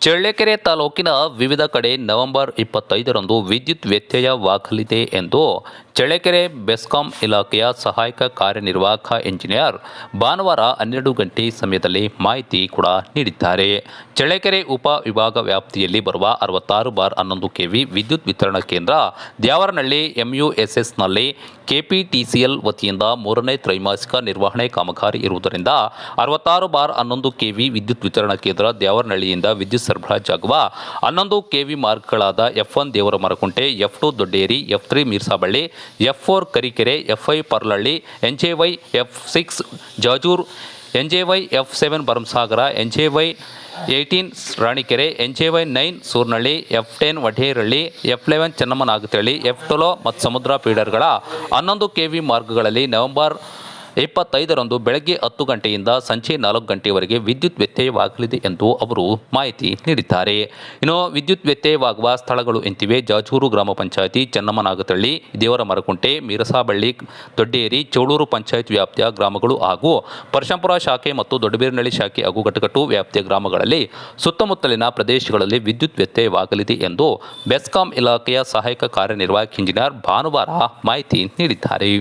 ಚಳ್ಳಕೆರೆ ತಾಲೂಕಿನ ವಿವಿಧ ಕಡೆ ನವೆಂಬರ್ ಇಪ್ಪತ್ತೈದರಂದು ವಿದ್ಯುತ್ ವ್ಯತ್ಯಯವಾಗಲಿದೆ ಎಂದು ಚಳ್ಳಕೆರೆ ಬೆಸ್ಕಾಂ ಇಲಾಖೆಯ ಸಹಾಯಕ ಕಾರ್ಯನಿರ್ವಾಹಕ ಇಂಜಿನಿಯರ್ ಭಾನುವಾರ ಹನ್ನೆರಡು ಗಂಟೆ ಸಮಯದಲ್ಲಿ ಮಾಹಿತಿ ಕೂಡ ನೀಡಿದ್ದಾರೆ. ಚಳ್ಳಕೆರೆ ಉಪ ವಿಭಾಗ ವ್ಯಾಪ್ತಿಯಲ್ಲಿ ಬರುವ ಅರವತ್ತಾರು ಬಾರ್ ಹನ್ನೊಂದು ಕೆವಿ ವಿದ್ಯುತ್ ವಿತರಣಾ ಕೇಂದ್ರ ದ್ಯಾವರನಹಳ್ಳಿ ಎಂಯುಎಸ್ಎಸ್ನಲ್ಲಿ ಕೆಪಿಟಿಸಿಎಲ್ ವತಿಯಿಂದ ಮೂರನೇ ತ್ರೈಮಾಸಿಕ ನಿರ್ವಹಣೆ ಕಾಮಗಾರಿ ಇರುವುದರಿಂದ ಅರವತ್ತಾರು ಬಾರ್ ಹನ್ನೊಂದು ಕೆವಿ ವಿದ್ಯುತ್ ವಿತರಣಾ ಕೇಂದ್ರ ದ್ಯಾವರನಹಳ್ಳಿಯಿಂದ ವಿದ್ಯುತ್ ಸರಬರಾಜಾಗುವ ಹನ್ನೊಂದು KV ಮಾರ್ಕ್ಗಳಾದ F one Devara Marakunte F two Dodderi, F three Mirsaballi, F four Karikere, F five Paralahalli N J Y, F six Jajur, N J Y, F seven Bharamasagara, N J Y eighteen Ranikere, N J Y nine Surnahalli F ten Vaderahalli F eleven Chennammanagathalli F twelve ಮತ್ತು ಸಮುದ್ರ ಪೀಡರ್ಗಳ ಹನ್ನೊಂದು K V ಮಾರ್ಗಗಳಲ್ಲಿ November ಇಪ್ಪತ್ತೈದರಂದು ಬೆಳಗ್ಗೆ ಹತ್ತು ಗಂಟೆಯಿಂದ ಸಂಜೆ ನಾಲ್ಕು ಗಂಟೆಯವರೆಗೆ ವಿದ್ಯುತ್ ವ್ಯತ್ಯಯವಾಗಲಿದೆ ಎಂದು ಅವರು ಮಾಹಿತಿ ನೀಡಿದ್ದಾರೆ. ಇನ್ನು ವಿದ್ಯುತ್ ವ್ಯತ್ಯಯವಾಗುವ ಸ್ಥಳಗಳು ಎಂತಿವೆ. ಜಾಜೂರು ಗ್ರಾಮ ಪಂಚಾಯತಿ ಚನ್ನಮ್ಮನಾಗತಳ್ಳಿ ದೇವರ ಮರಕುಂಟೆ ಮೀರಸಾಬಳ್ಳಿ, ದೊಡ್ಡೇರಿ, ಚೌಳೂರು ಪಂಚಾಯತ್ ವ್ಯಾಪ್ತಿಯ ಗ್ರಾಮಗಳು ಹಾಗೂ ಪರಶಂಪುರ ಶಾಖೆ ಮತ್ತು ದೊಡ್ಡಬೇರಿನಳ್ಳಿ ಶಾಖೆ ಹಾಗೂ ಘಟಕಟ್ಟು ವ್ಯಾಪ್ತಿಯ ಗ್ರಾಮಗಳಲ್ಲಿ ಸುತ್ತಮುತ್ತಲಿನ ಪ್ರದೇಶಗಳಲ್ಲಿ ವಿದ್ಯುತ್ ವ್ಯತ್ಯಯವಾಗಲಿದೆ ಎಂದು ಬೆಸ್ಕಾಂ ಇಲಾಖೆಯ ಸಹಾಯಕ ಕಾರ್ಯನಿರ್ವಾಹಕ ಇಂಜಿನಿಯರ್ ಭಾನುವಾರ ಮಾಹಿತಿ ನೀಡಿದ್ದಾರೆ.